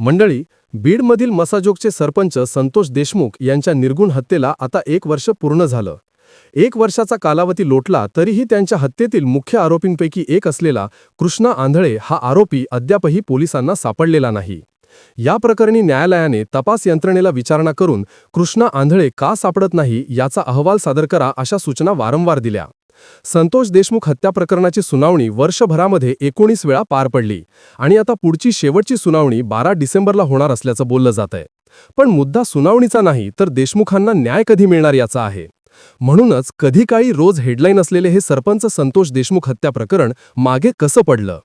मंडळी बीडमधील मसाजोगचे सरपंच संतोष देशमुख यांच्या निर्गुण हत्येला आता एक वर्ष पूर्ण झालं. एक वर्षाचा कालावधी लोटला तरीही त्यांच्या हत्येतील मुख्य आरोपींपैकी एक असलेला कृष्णा आंधळे हा आरोपी अद्यापही पोलिसांना सापडलेला नाही. या प्रकरणी न्यायालयाने तपास यंत्रणेला विचारणा करून कृष्णा आंधळे का सापडत नाही याचा अहवाल सादर करा अशा सूचना वारंवार दिल्या. संतोष देशमुख हत्या प्रकरणाची सुनावणी वर्षभरामध्ये एकोणीस वेळा पार पडली आणि आता पुढची शेवटची सुनावणी बारा डिसेंबरला होणार असल्याचं बोललं जात आहे पण मुद्दा सुनावणीचा नाही तर देशमुखांना न्याय कधी मिळणार याचा आहे? म्हणूनच कधी काळी रोज हेडलाईन असलेले हे सरपंच संतोष देशमुख हत्या प्रकरण मागे कसं पडलं?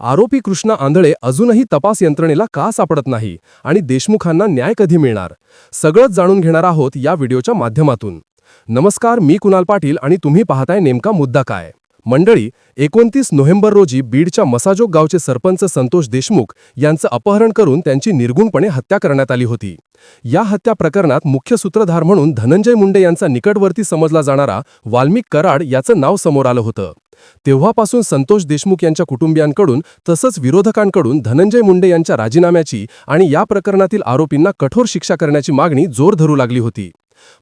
आरोपी कृष्णा आंधळे अजूनही तपास यंत्रणेला का सापडत नाही आणि देशमुखांना न्याय कधी मिळणार? सगळंच जाणून घेणार आहोत या व्हिडिओच्या माध्यमातून. नमस्कार मी कुणाल पाटील आणि तुम्ही पाहताय नेमका मुद्दा काय? मंडळी एकोणतीस नोव्हेंबर रोजी बीडच्या मसाजोग गावचे सरपंच संतोष देशमुख यांचं अपहरण करून त्यांची निर्गुणपणे हत्या करण्यात आली होती. या हत्या प्रकरणात मुख्य सूत्रधार म्हणून धनंजय मुंडे यांचा निकटवर्ती समजला जाणारा वाल्मिक कराड याचं नाव समोर आलं होतं. तेव्हापासून संतोष देशमुख यांच्या कुटुंबियांकडून तसंच विरोधकांकडून धनंजय मुंडे यांच्या राजीनाम्याची आणि या प्रकरणातील आरोपींना कठोर शिक्षा करण्याची मागणी जोर धरू लागली होती.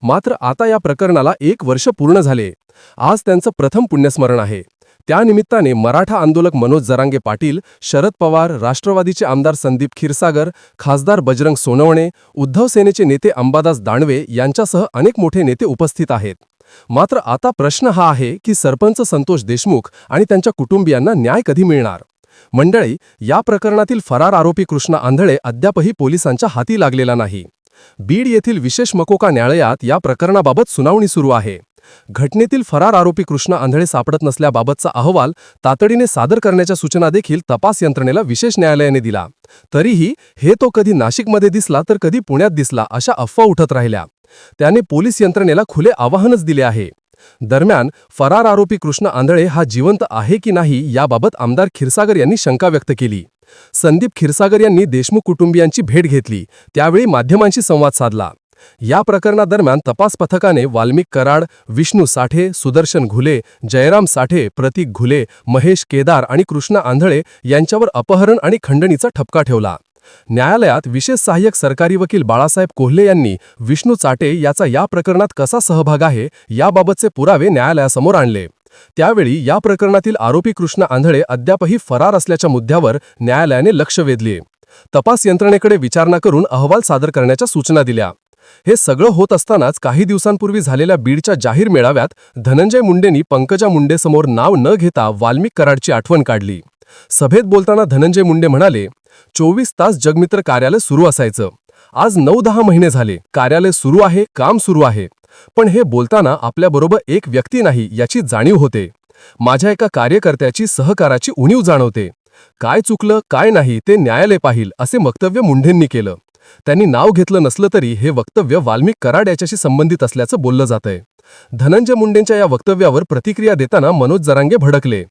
मात्र आता या प्रकरणाला एक वर्ष पूर्ण झाले. आज त्यांचं प्रथम पुण्यस्मरण आहे. त्यानिमित्ताने मराठा आंदोलक मनोज जरांगे पाटील शरद पवार राष्ट्रवादीचे आमदार संदीप क्षीरसागर खासदार बजरंग सोनवणे उद्धव सेनेचे नेते अंबादास दानवे यांच्यासह अनेक मोठे नेते उपस्थित आहेत. मात्र आता प्रश्न हा आहे की सरपंच संतोष देशमुख आणि त्यांच्या कुटुंबियांना न्याय कधी मिळणार? मंडळी या प्रकरणातील फरार आरोपी कृष्णा आंधळे अद्यापही पोलिसांच्या हाती लागलेला नाही. बीड येथील विशेष मकोका न्यायालयात या प्रकरणाबाबत सुनावणी सुरू आहे. घटनेतील फरार आरोपी कृष्णा आंधळे सापडत नसल्याबाबतचा अहवाल तातडीने सादर करण्याच्या सूचना देखील तपास यंत्रणेला विशेष न्यायालयाने दिला. तरीही हे तो कधी नाशिकमध्ये दिसला तर कधी पुण्यात दिसला अशा अफवा उठत राहिल्या. त्याने पोलीस यंत्रणेला खुले आवाहनच दिले आहे. दरम्यान फरार आरोपी कृष्ण आंधळे हा जिवंत आहे की नाही याबाबत आमदार क्षीरसागर यांनी शंका व्यक्त केली. संदीप क्षीरसागर यांनी देशमुख कुटुंबियांची भेट घेतली. त्यावेळी माध्यमांशी संवाद साधला. या प्रकरणादरम्यान तपास पथकाने वाल्मिक कराड विष्णू साठे सुदर्शन घुले जयराम साठे प्रतीक घुले महेश केदार आणि कृष्णा आंधळे यांच्यावर अपहरण आणि खंडणीचा ठपका ठेवला. न्यायालयात विशेष सहाय्यक सरकारी वकील बाळासाहेब कोल्हे यांनी विष्णू चाटे याचा या प्रकरणात कसा सहभाग आहे याबाबतचे पुरावे न्यायालयासमोर आणले. त्यावेळी या प्रकरणातील आरोपी कृष्ण आंधळे अद्यापही फरार असल्याच्या मुद्द्यावर न्यायालयाने लक्ष वेधले. तपास यंत्रणेकडे विचारणा करून अहवाल सादर करण्याच्या सूचना दिल्या. हे सगळं होत असतानाच काही दिवसांपूर्वी झालेल्या बीडच्या जाहीर मेळाव्यात धनंजय मुंडेंनी पंकजा मुंडेसमोर नाव न घेता वाल्मिक कराडची आठवण काढली. सभेत बोलताना धनंजय मुंडे म्हणाले चोवीस तास जगमित्र कार्यालय सुरू असायचं. आज नऊ दहा महिने झाले. कार्यालय सुरू आहे काम सुरू आहे. पण हे बोलताना आपल्याबरोबर एक व्यक्ती नाही याची जाणीव होते. माझ्या एका कार्यकर्त्याची सहकाराची उणीव जाणवते. काय चुकलं काय नाही ते न्यायालय पाहिल असे वक्तव्य मुंढेंनी केलं. त्यांनी नाव घेतलं नसलं तरी हे वक्तव्य वाल्मिक कराड याच्याशी संबंधित असल्याचं बोललं जातंय. धनंजय मुंडेंच्या या वक्तव्यावर प्रतिक्रिया देताना मनोज जरांगे भडकले.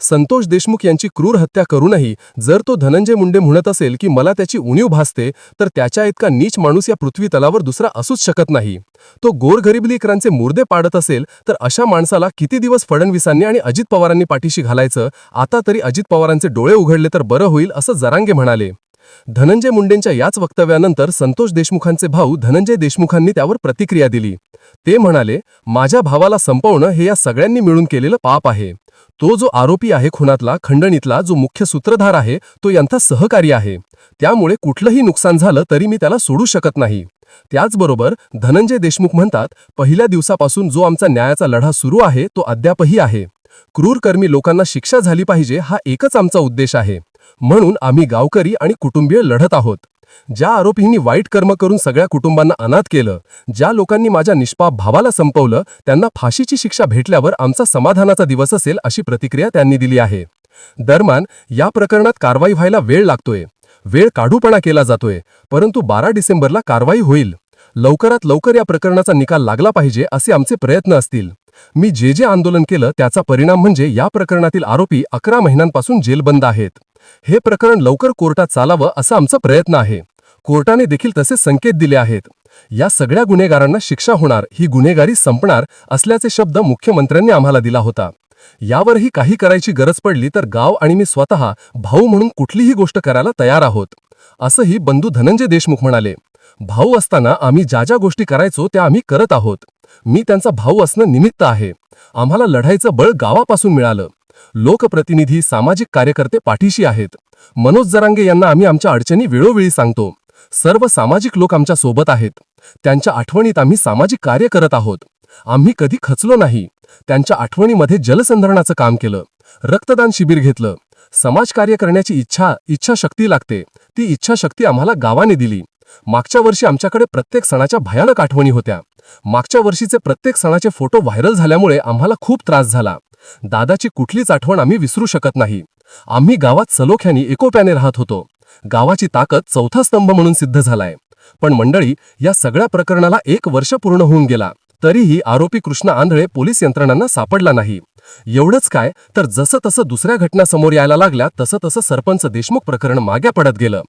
संतोष देशमुख यांची क्रूर हत्या करूनही जर तो धनंजय मुंडे म्हणत असेल की मला त्याची उणीव भासते तर त्याच्या इतका नीच माणूस या पृथ्वी तलावर दुसरा असूच शकत नाही. तो गोरगरीब लेकरांचे मुर्दे पाडत असेल तर अशा माणसाला किती दिवस फडणवीसांनी आणि अजित पवारांनी पाठीशी घालायचं? आता तरी अजित पवारांचे डोळे उघडले तर बरं होईल असं जरांगे म्हणाले. धनंजय मुंडेंच्या याच वक्तव्यानंतर संतोष देशमुखांचे भाऊ धनंजय देशमुखांनी त्यावर प्रतिक्रिया दिली. ते म्हणाले माझ्या भावाला संपवणं हे या सगळ्यांनी मिळून केलेलं पाप आहे. तो जो आरोपी आहे खुनातला खंडणीतला जो मुख्य सूत्रधार आहे तो यांचा सहकारी आहे. त्यामुळे कुठलंही नुकसान झालं तरी मी त्याला सोडू शकत नाही. त्याचबरोबर धनंजय देशमुख म्हणतात पहिल्या दिवसापासून जो आमचा न्यायाचा लढा सुरू आहे तो अद्यापही आहे. क्रूरकर्मी लोकांना शिक्षा झाली पाहिजे हा एकच आमचा उद्देश आहे. म्हणून आम्ही गावकरी आणि कुटुंबीय लढत आहोत. ज्या आरोपींनी वाईट कर्म करून सगळ्या कुटुंबांना अनाथ केलं ज्या लोकांनी माझ्या निष्पाप भावाला संपवलं त्यांना फाशीची शिक्षा भेटल्यावर आमचा समाधानाचा दिवस असेल अशी प्रतिक्रिया त्यांनी दिली आहे. दरम्यान या प्रकरणात कारवाई व्हायला वेळ लागतोय. वेळ काढूपणा केला जातोय परंतु बारा डिसेंबरला कारवाई होईल. लवकरात लवकर या प्रकरणाचा निकाल लागला पाहिजे असे आमचे प्रयत्न असतील. मी जे जे आंदोलन केलं त्याचा परिणाम म्हणजे या प्रकरणातील आरोपी अकरा महिन्यांपासून जेलबंद आहेत. हे प्रकरण लवकर कोर्टात चालावं असा आमचा प्रयत्न आहे. कोर्टाने देखील तसे संकेत दिले आहेत. या सगळ्या गुन्हेगारांना शिक्षा होणार ही गुन्हेगारी संपणार असल्याचे शब्द मुख्यमंत्र्यांनी आम्हाला दिला होता. यावरही काही करायची गरज पडली तर गाव आणि मी स्वतः भाऊ म्हणून कुठलीही गोष्ट करायला तयार आहोत. असंही बंधू धनंजय देशमुख म्हणाले. भाऊ असताना आम्ही ज्या ज्या गोष्टी करायचो त्या आम्ही करत आहोत. मी त्यांचा भाऊ असणं निमित्त आहे. आम्हाला लढायचं बळ गावापासून मिळालं. लोकप्रतिनिधी सामाजिक कार्यकर्ते पाठीशी आहेत. मनोज जरांगे यांना आम्ही आमच्या अडचणी वेळोवेळी सांगतो. सर्व सामाजिक लोक आमच्यासोबत आहेत. त्यांच्या आठवणीत आम्ही सामाजिक कार्य करत आहोत. आम्ही कधी खचलो नाही. त्यांच्या आठवणीमध्ये जलसंधारणाचं काम केलं. रक्तदान शिबिर घेतलं. समाजकार्य करण्याची इच्छा इच्छाशक्ती लागते. ती इच्छाशक्ती आम्हाला गावाने दिली. मागच्या वर्षी आमच्याकडे प्रत्येक सणाच्या भयानक आठवणी होत्या. मागच्या वर्षीचे प्रत्येक सणाचे फोटो व्हायरल झाल्यामुळे आम्हाला खूप त्रास झाला. दादाची कुठलीच आठवण आम्ही विसरू शकत नाही. आम्ही गावात सलोख्यानी एकोप्याने राहत होतो. गावाची ताकद चौथा स्तंभ म्हणून सिद्ध झालाय. पण मंडळी या सगळ्या प्रकरणाला एक वर्ष पूर्ण होऊन गेला. तरीही आरोपी कृष्ण आंधळे पोलीस यंत्रणांना सापडला नाही. एवढंच काय तर जसं तसं दुसऱ्या घटना समोर यायला लागल्या तसं तसं सरपंच देशमुख प्रकरण मागे पडत गेलं.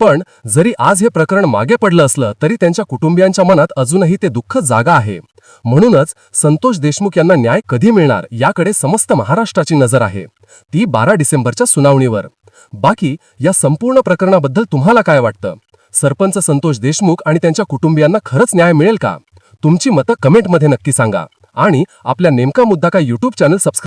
पण जरी आज हे प्रकरण मागे पडलं असलं तरी त्यांच्या कुटुंबियांच्या मनात अजूनही ते दुःख जागा आहे. म्हणूनच संतोष देशमुख यांना न्याय कधी मिळणार याकडे समस्त महाराष्ट्राची नजर आहे. ती बारा डिसेंबरच्या सुनावणीवर. बाकी या संपूर्ण प्रकरणाबद्दल तुम्हाला काय वाटतं? सरपंच संतोष देशमुख आणि त्यांच्या कुटुंबियांना खरंच न्याय मिळेल का? तुमची मतं कमेंटमध्ये नक्की सांगा. आणि आपल्या नेमका मुद्दा का यूट्यूब चॅनल सबस्क्राईब